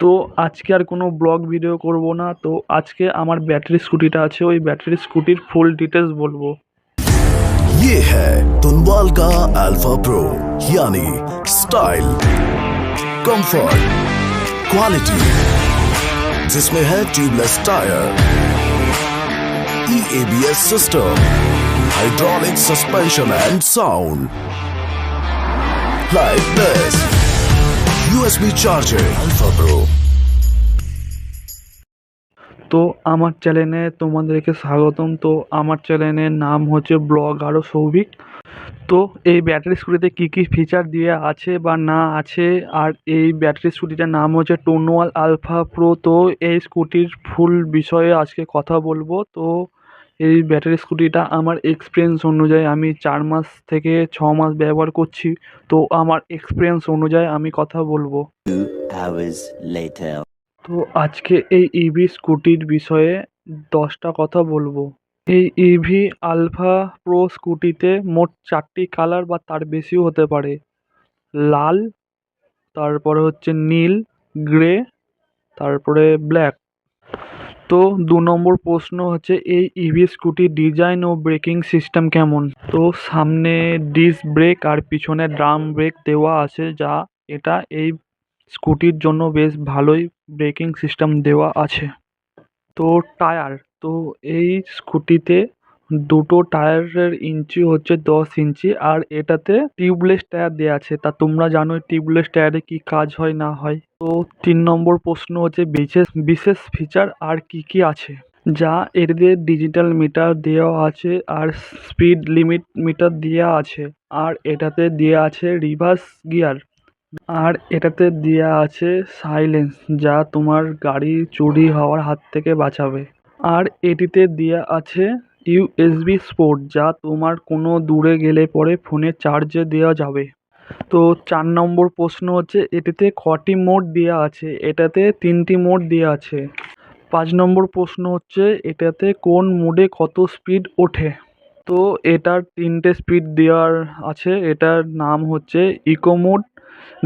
তো আজকে আর কোনো ব্লগ ভিডিও করব না তো আজকে আমার ব্যাটারি স্কুটিটা আছে ওই ব্যাটারি স্কুটির ফুল ডিটেলস বলবো ये है तुनवाल का अल्फा प्रो यानी स्टाइल कंफर्ट क्वालिटी जिसमें है tubeless tyre e ABS system hydraulic suspension and sound like this USB charger alpha pro তো আমার চ্যানেলে তোমাদেরকে স্বাগতম। তো আমার চ্যানেলের নাম হচ্ছে ব্লগ আরও সৌভিক। তো এই ব্যাটারি স্কুটিতে কী কী ফিচার দিয়ে আছে বা না আছে? আর এই ব্যাটারি স্কুটিটার নাম হচ্ছে টোনোয়াল আলফা প্রো। তো এই স্কুটির ফুল বিষয়ে আজকে কথা বলব। তো এই ব্যাটারি স্কুটিটা আমার এক্সপিরিয়েন্স অনুযায়ী আমি চার মাস থেকে ছ মাস ব্যবহার করছি। তো আমার এক্সপিরিয়েন্স অনুযায়ী আমি কথা বলব। তো আজকে এই ইভি স্কুটির বিষয়ে দশটা কথা বলব। এই ইভি আলফা প্রো স্কুটিতে মোট চারটি কালার বা তার বেশিও হতে পারে। লাল তারপরে হচ্ছে নীল গ্রে তারপরে ব্ল্যাক তো দু নম্বর প্রশ্ন হচ্ছে, এই ইভি স্কুটির ডিজাইন ও ব্রেকিং সিস্টেম কেমন? তো সামনে ডিস্ক ব্রেক আর পিছনে ড্রাম ব্রেক দেওয়া আছে, যা এটা এই স্কুটির জন্য বেশ ভালোই ব্রেকিং সিস্টেম দেওয়া আছে। তো টায়ার তো এই স্কুটিতে দুটো টায়ারের ইঞ্চি হচ্ছে দশ ইঞ্চি আর এটাতে টিউবলেস টায়ার দেওয়া আছে। তা তোমরা জানোই টিউবলেস টায়ারে কি কাজ হয় না হয়? তো তিন নম্বর প্রশ্ন হচ্ছে, বিশেষ বিশেষ ফিচার আর কি কি আছে? যা এদের ডিজিটাল মিটার দেওয়া আছে আর স্পিড লিমিট মিটার দেওয়া আছে আর এটাতে দেওয়া আছে রিভার্স গিয়ার আর এটাতে দেওয়া আছে সাইলেন্স যা তোমার গাড়ি চুরি হওয়ার হাত থেকে বাঁচাবে। আর এটিতে দেওয়া আছে ইউএসবি স্পোর্ট, যা তোমার কোনো দূরে গেলে পরে ফোনে চার্জে দেওয়া যাবে। তো চার নম্বর প্রশ্ন হচ্ছে, এটাতে কটি মোড দেওয়া আছে, এটাতে তিনটি মোড দেওয়া আছে। পাঁচ নম্বর প্রশ্ন হচ্ছে, এটাতে কোন মোডে কত স্পিড ওঠে? তো এটার তিনটে স্পিড দেওয়ার আছে, এটার নাম হচ্ছে eco mode,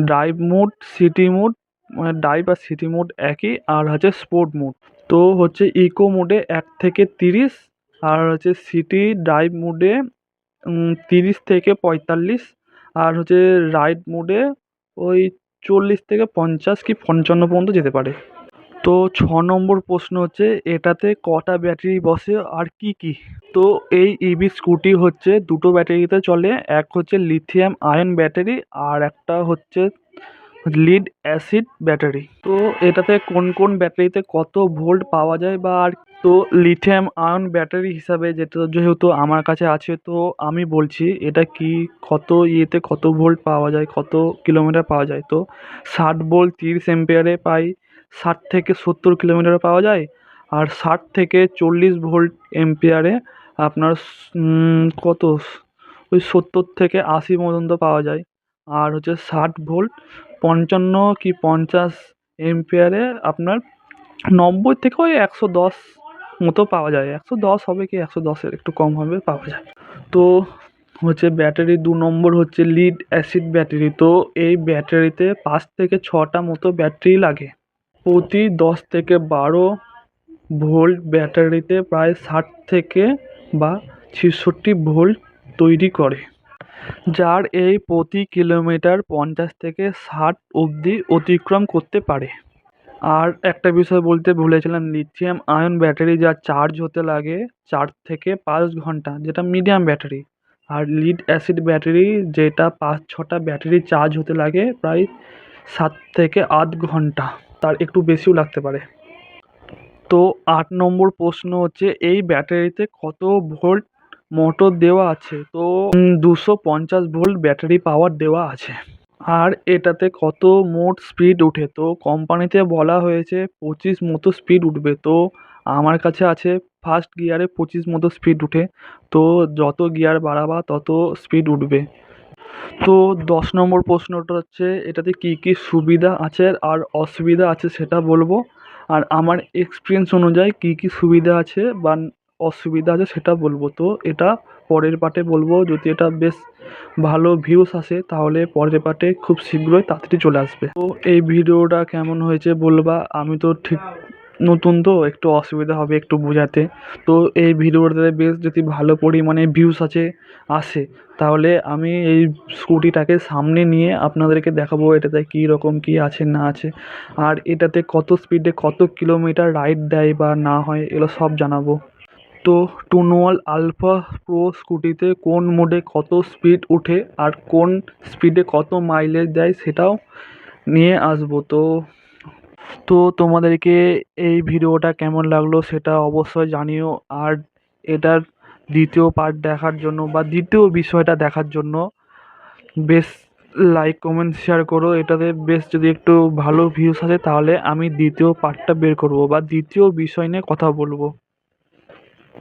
drive mode, city mode মানে ড্রাইভ আর সিটি মোড একই, আর হচ্ছে স্পোর্ট মোড। তো হচ্ছে ইকো মোডে এক থেকে তিরিশ আর হচ্ছে সিটি ড্রাইভ মোডে তিরিশ থেকে পঁয়তাল্লিশ, আর হচ্ছে রাইড মোডে ওই চল্লিশ থেকে পঞ্চাশ কি পঞ্চান্ন পর্যন্ত যেতে পারে। তো ছ নম্বর প্রশ্ন হচ্ছে, এটাতে কটা ব্যাটারি বসে আর কি কি? তো এই ইভি স্কুটি হচ্ছে দুটো ব্যাটারিতে চলে, এক হচ্ছে লিথিয়াম আয়ন ব্যাটারি আর একটা হচ্ছে লিড অ্যাসিড ব্যাটারি তো এটাতে কোন কোন ব্যাটারিতে কত ভোল্ট পাওয়া যায় বা আর তো লিথিয়াম আয়ন ব্যাটারি হিসাবে যেটা যেহেতু আমার কাছে আছে, তো আমি বলছি এটা কি কত ইয়েতে কত ভোল্ট পাওয়া যায়, কত কিলোমিটার পাওয়া যায়? তো ষাট ভোল্ট তিরিশ এম্পিয়ারে পাই, ষাট থেকে সত্তর কিলোমিটারে পাওয়া যায় আর ষাট থেকে চল্লিশ ভোল্ট এম্পিয়ারে আপনার কত? ওই সত্তর থেকে আশি পর্যন্ত পাওয়া যায় আর হচ্ছে ষাট ভোল্ট পঞ্চান্ন কি পঞ্চাশ এম্পিয়ারে আপনার নব্বই থেকে ওই একশো দশ মতো পাওয়া যায়। একশো দশ হবে কি? একশো দশের একটু কম হবে, পাওয়া যায়। তো হচ্ছে ব্যাটারি দু নম্বর হচ্ছে লিড অ্যাসিড ব্যাটারি তো এই ব্যাটারিতে পাঁচ থেকে ছটা মতো ব্যাটারি লাগে। প্রতি দশ থেকে বারো ভোল্ট ব্যাটারিতে প্রায় ষাট থেকে বা ছেষট্টি ভোল্ট তৈরি করে। যার এই প্রতি কিলোমিটার পঞ্চাশ থেকে ষাট অবধি অতিক্রম করতে পারে। আর একটা বিষয় বলতে ভুলেছিলাম লিথিয়াম আয়ন ব্যাটারি যা চার্জ হতে লাগে চার থেকে পাঁচ ঘণ্টা, যেটা মিডিয়াম ব্যাটারি আর লিড অ্যাসিড ব্যাটারি যেটা পাঁচ ছটা ব্যাটারি চার্জ হতে লাগে প্রায় সাত থেকে আধ ঘণ্টা, তার একটু বেশিও লাগতে পারে। তো আট নম্বর প্রশ্ন হচ্ছে, এই ব্যাটারিতে কত ভোল্ট মোটর দেওয়া আছে? তো দুশো পঞ্চাশ ভোল্ট ব্যাটারি পাওয়ার দেওয়া আছে। আর এটাতে কত মোট স্পিড ওঠে? তো কোম্পানিতে বলা হয়েছে পঁচিশ মতো স্পিড উঠবে। তো আমার কাছে আছে ফার্স্ট গিয়ারে পঁচিশ মতো স্পিড উঠে। তো যত গিয়ার বাড়াবা তত স্পিড উঠবে। তো দশ নম্বর প্রশ্নটা হচ্ছে, এটাতে কী কী সুবিধা আছে আর অসুবিধা আছে সেটা বলব? আর আমার এক্সপিরিয়েন্স অনুযায়ী কী কী সুবিধা আছে বা অসুবিধা আছে সেটা বলব। তো এটা পরের পার্টে বলব, যদি এটা বেশ ভালো ভিউস আসে, তাহলে পরের পার্টে খুব শীঘ্রই তাড়াতাড়ি চলে আসবে। তো এই ভিডিওটা কেমন হয়েছে বলবা? আমি তো ঠিক নতুন তো, একটু অসুবিধা হবে একটু বোঝাতে। তো এই ভিডিওটাতে বেশ যদি ভালো পরিমাণে ভিউস আছে, আসে, তাহলে আমি এই স্কুটিটাকে সামনে নিয়ে আপনাদেরকে দেখাবো, এটাতে কী রকম কী আছে, না আছে। আর এটাতে কত স্পিডে কত কিলোমিটার রাইড দেয় বা না হয়, এগুলো সব জানাব। তো টুনওয়াল আলফা প্রো স্কুটিতে কোন মোডে কত স্পিড ওঠে আর কোন স্পিডে কত মাইলেজ দেয় সেটাও নিয়ে আসব। তো তো তোমাদেরকে এই ভিডিওটা কেমন লাগল সেটা অবশ্যই জানিও। আর এটার দ্বিতীয় পার্ট দেখার জন্য বা দ্বিতীয় বিষয়টা দেখার জন্য বেশ লাইক কমেন্ট শেয়ার করো। এটাতে বেশ যদি একটু ভালো ভিউস আসে তাহলে আমি দ্বিতীয় পার্টটা বের করব বা দ্বিতীয় বিষয় নিয়ে কথা বলব।